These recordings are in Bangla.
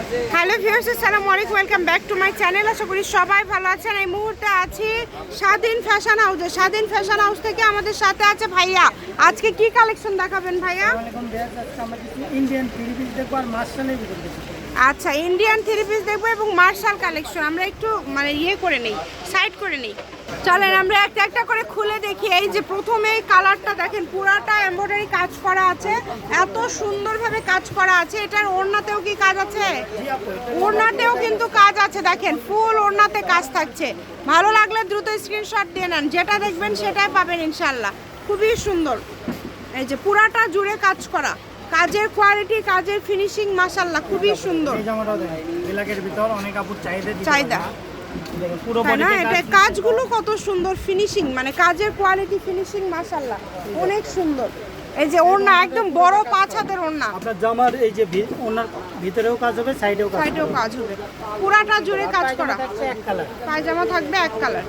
হ্যালো ভিউয়ার্স, আসসালামু আলাইকুম, welcome back to my channel. আশা করি সবাই ভালো আছেন। এই মুহূর্তে আছি স্বাধীন ফ্যাশন হাউসে। স্বাধীন ফ্যাশন হাউস থেকে আমাদের সাথে আছে ভাইয়া। আজকে কি কালেকশন দেখাবেন ভাইয়া? আচ্ছা ইন্ডিয়ান থ্রি পিস দেখব এবং মার্শাল কালেকশন আমরা একটু মানে ইয়ে করে নেই সাইড করে নেই। চলেন, আমরা একটা একটা করে খুলে দেখি। এই যে প্রথমে কালারটা দেখেন, পুরাটা এমব্রয়ডারি কাজ করা আছে এত সুন্দরভাবে কাজ করা আছে। এটার ওড়নাতেও কি কাজ আছে? ওড়নাতেও কিন্তু কাজ আছে দেখেন ফুল ওড়নাতে কাজ থাকছে। ভালো লাগলে দ্রুত স্ক্রিনশট দিয়ে নেন যেটা দেখবেন সেটাই পাবেন ইনশাল্লাহ খুবই সুন্দর। এই যে পুরাটা জুড়ে কাজ করা কাজের কোয়ালিটি কাজের ফিনিশিং মাশাল্লাহ খুবই সুন্দর। চাহিদা না? এটা কাজগুলো কত সুন্দর ফিনিশিং মানে কাজের কোয়ালিটি ফিনিশিং মাশাল্লাহ অনেক সুন্দর। এই যে ওড়না একদম বড় পাঁচ হাতের ওড়না। আপনার জামার এই যে ওড়নার ভিতরেও কাজ হবে সাইডেও কাজ সাইডেও কাজ হবে। পুরাটা জুড়ে কাজ করা। এক কালার। পায়জামা থাকবে এক কালার।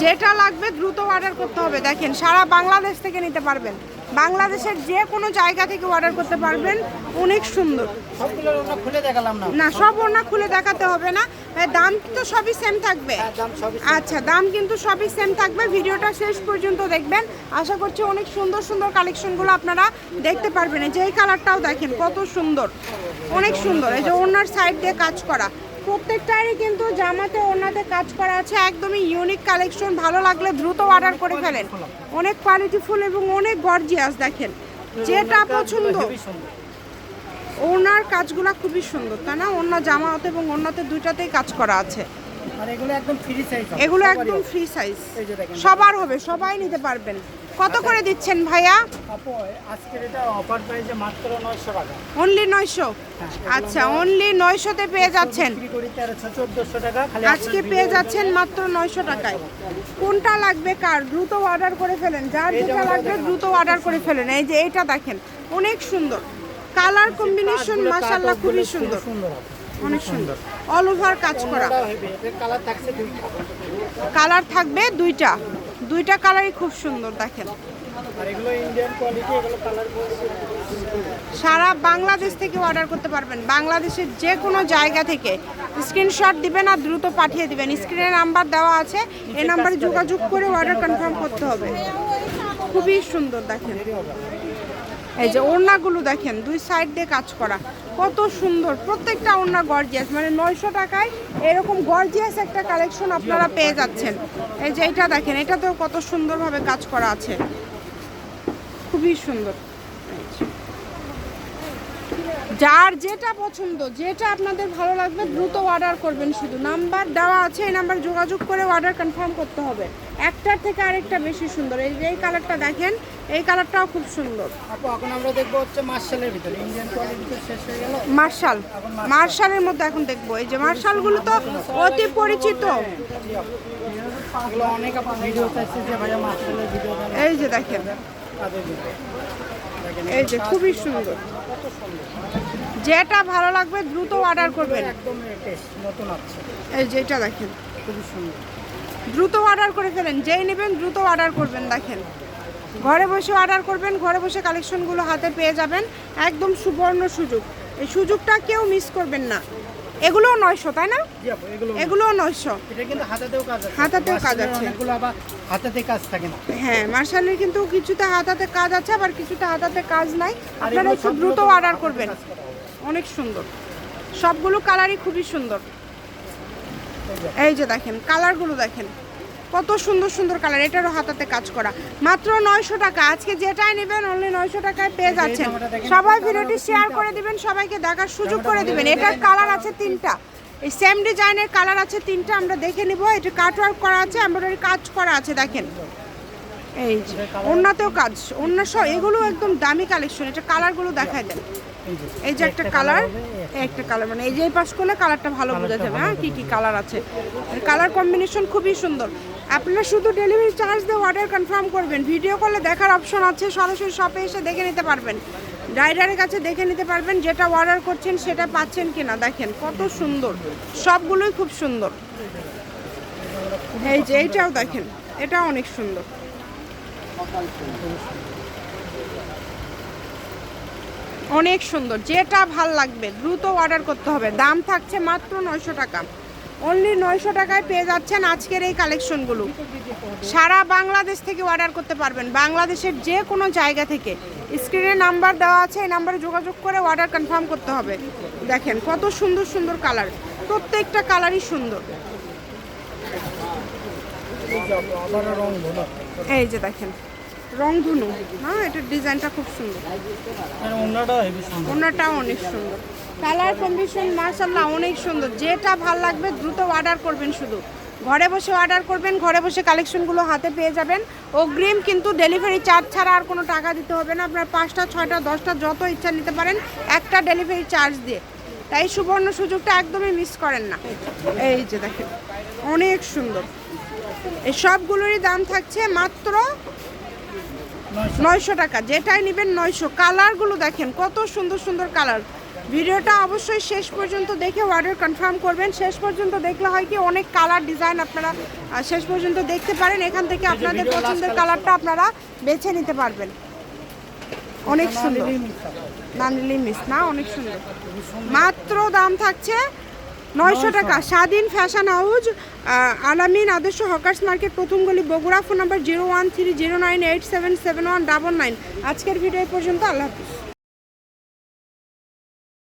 যেটা লাগবে দ্রুত অর্ডার করতে হবে দেখেন সারা বাংলাদেশ থেকে নিতে পারবেন। বাংলাদেশের যে কোনো জায়গা থেকে অর্ডার করতে পারবেন। অনেক সুন্দর। সবগুলোর ওনা খুলে দেখালাম না। না সব ওড়না খুলে দেখাতে হবে না। দাম তো সবই সেম থাকবে। হ্যাঁ, আচ্ছা দাম কিন্তু সবই সেম থাকবে। ভিডিওটা শেষ পর্যন্ত দেখবেন। আশা করছি অনেক সুন্দর সুন্দর কালেকশনগুলো আপনারা দেখতে পারবেন। যে এই কালারটাও দেখেন কত সুন্দর। অনেক সুন্দর। এই যে ওনার সাইড দিয়ে কাজ করা। প্রত্যেকটারই কিন্তু জামাতে ওনাতে কাজ করা আছে। একদমই ইউনিক কালেকশন ভালো লাগলে দ্রুত অর্ডার করে ফেলেন। অনেক কোয়ালিটিফুল এবং অনেক গর্জিয়াস দেখেন। যেটা পছন্দ। ওনার কাজগুলো খুবই সুন্দর তাই না? ওনার জামাতে এবং ওনাতে দুইটাতেই কাজ করা আছে। আর এগুলো একদম ফ্রি সাইজ এগুলো একদম ফ্রি সাইজ এই যে দেখেন। সবার হবে সবাই নিতে পারবেন। কত করে দিচ্ছেন ভাইয়া? আপু আজকের এটা অফার প্রাইসে মাত্র 900 টাকা। অনলি নয়শো? হ্যাঁ, আচ্ছা অনলি পেয়ে যাচ্ছেন। বিক্রি করি 1300 1400 টাকা খালি আজকে পেয়ে যাচ্ছেন মাত্র নয়শো টাকায়। কোনটা লাগবে কার? দ্রুত অর্ডার করে ফেলেন। যার যেটা লাগবে দ্রুত অর্ডার করে ফেলেন। এই যে এটা দেখেন অনেক সুন্দর। কালার কম্বিনেশন মাসাল্লাহ খুবই সুন্দর। সুন্দর অনেক সুন্দর। অল ওভার কাজ করা। কালার থাকবে দুইটা। দুইটা কালারই খুব সুন্দর দেখেন। সারা বাংলাদেশ থেকে অর্ডার করতে পারবেন। বাংলাদেশের যে কোনো জায়গা থেকে স্ক্রিনশট দিবেন আর দ্রুত পাঠিয়ে দিবেন। স্ক্রিনে নাম্বার দেওয়া আছে এই নাম্বারে যোগাযোগ করে অর্ডার কনফার্ম করতে হবে। খুবই সুন্দর দেখেন। এই যে ওড়নাগুলো দেখেন দুই সাইড দিয়ে কাজ করা। কত সুন্দর, প্রত্যেকটা ওড়না গর্জিয়াস মানে নয়শো টাকায় এরকম গর্জিয়াস একটা কালেকশন আপনারা পেয়ে যাচ্ছেন। এই যে এটা দেখেন, এটাতেও কত সুন্দরভাবে কাজ করা আছে। খুবই সুন্দর। যার যেটা পছন্দ যেটা আপনাদের ভালো লাগবে দ্রুত অর্ডার করবেন শুধু। নাম্বার দেওয়া আছে এই নাম্বার যোগাযোগ করে অর্ডার কনফার্ম করতে হবে। একটার থেকে আরেকটা বেশি সুন্দর। এই যে এই কালারটা দেখেন এই কালারটাও খুব সুন্দর। আপু এখন আমরা দেখব হচ্ছে মার্শালের ভিতরে। ইন্ডিয়ান কোয়ালিটি শেষ হয়ে গেল। মার্শাল। মার্শালের মধ্যে এখন দেখব। এই যে মার্শালগুলো তো অতি পরিচিত। অনেক ভিডিও যে ভাইয়া মার্শালের ভিডিও এই যে দেখেন। দেখেন এই যে খুবই সুন্দর। যেটা ভালো লাগবে দ্রুত অর্ডার করবেন। একদম লেটেস্ট নতুন আছে। এই যে দেখেন। খুবই সুন্দর। দ্রুত অর্ডার করে ফেলেন যেই নেবেন দ্রুত অর্ডার করবেন দেখেন। ঘরে বসে অর্ডার করবেন ঘরে বসে কালেকশনগুলো হাতে পেয়ে যাবেন একদম সুবর্ণ সুযোগ। এই সুযোগটা কেউ মিস করবেন না। এগুলোও নয়শো তাই না? এগুলোও নয়শো। হাতাতেও কাজ আছে। হাতাতে কাজ থাকে না। হ্যাঁ মার্শালের কিন্তু কিছুটা হাতাতে কাজ আছে আবার কিছুটা হাতাতে কাজ নাই। আপনারা একটু দ্রুত অর্ডার করবেন। অনেক সুন্দর। সবগুলো কালারই খুবই সুন্দর। এই যে দেখেন কালারগুলো দেখেন। কত সুন্দর সুন্দর কালার এটারও হাতাতে কাজ করা। মাত্র নয়শো টাকা। আজকে যেটাই নেবেন অনলি নয়শো টাকায় পেয়ে যাচ্ছেন। সবাই ভিডিওটি শেয়ার করে দিবেন সবাইকে দেখার সুযোগ করে দিবেন। এটার কালার আছে তিনটা। এই সেম ডিজাইনের কালার আছে তিনটা আমরা দেখে নিব। এটা কাটওয়ার্ক করা আছে এমব্রয়ডারি কাজ করা আছে দেখেন। এই যে অন্যতেও কাজ অন্য সব এগুলো একদম দামি কালেকশন এটা কালারগুলো দেখায় দেন। এই যে একটা কালার একটা কালার মানে এই যে পাশ করলে কালারটা ভালো বোঝা যাবে হ্যাঁ? কি কি কালার আছে। কালার কম্বিনেশন খুবই সুন্দর। আপনারা শুধু ডেলিভারি চার্জ দিয়ে অর্ডার কনফার্ম করবেন। ভিডিও কলে দেখার অপশন আছে সরাসরি শপে এসে দেখে নিতে পারবেন। রাইডারের কাছে দেখে নিতে পারবেন যেটা অর্ডার করছেন সেটা পাচ্ছেন কিনা। দেখেন কত সুন্দর। সবগুলোই খুব সুন্দর। এই যে এইটাও দেখেন এটা অনেক সুন্দর। অনেক সুন্দর। যেটা ভালো লাগবে, দ্রুত অর্ডার করতে হবে। দাম থাকছে মাত্র নয়শো টাকা। অনলি নয়শো টাকায় পেয়ে যাচ্ছেন আজকের এই কালেকশনগুলো সারা বাংলাদেশ থেকে অর্ডার করতে পারবেন। বাংলাদেশের যে কোনো জায়গা থেকে। স্ক্রিনে নাম্বার দেওয়া আছে, এই নাম্বারে যোগাযোগ করে অর্ডার কনফার্ম করতে হবে। দেখেন, কত সুন্দর সুন্দর কালার প্রত্যেকটা কালারই সুন্দর। এই যে দেখেন। রং ধুনু হ্যাঁ এটার ডিজাইনটা খুব সুন্দর। সুন্দর। ওনাটাও অনেক সুন্দর। কালার কম্বিনেশন মার্শাল্লাহ অনেক সুন্দর। যেটা ভালো লাগবে দ্রুত অর্ডার করবেন শুধু। ঘরে বসে অর্ডার করবেন ঘরে বসে কালেকশনগুলো হাতে পেয়ে যাবেন। অগ্রিম কিন্তু ডেলিভারি চার্জ ছাড়া আর কোনো টাকা দিতে হবে না। আপনার পাঁচটা ছয়টা দশটা যত ইচ্ছা নিতে পারেন একটা ডেলিভারি চার্জ দিয়ে। তাই সুবর্ণ সুযোগটা একদমই মিস করেন না। এই যে দেখেন অনেক সুন্দর। এই সবগুলোরই দাম থাকছে মাত্র নয়শো। টাকা। যেটাই নেবেন নয়শো। কালারগুলো দেখেন কত সুন্দর সুন্দর কালার ভিডিওটা অবশ্যই শেষ পর্যন্ত দেখে অর্ডার কনফার্ম করবেন। শেষ পর্যন্ত দেখলে হয় কি অনেক কালার ডিজাইন আপনারা শেষ পর্যন্ত দেখতে পারেন। এখান থেকে আপনাদের পছন্দের কালারটা আপনারা বেছে নিতে পারবেন। অনেক সুন্দর। না নিলেই মিস না অনেক সুন্দর। মাত্র দাম থাকছে নয়শো টাকা। স্বাধীন ফ্যাশন হাউস আলামিন আদর্শ হকার্স মার্কেট প্রথম গলি Bogura phone number zero one three zero nine eight seven seven one double nine. আজকের ভিডিও পর্যন্ত আল্লাহ হাফিজ।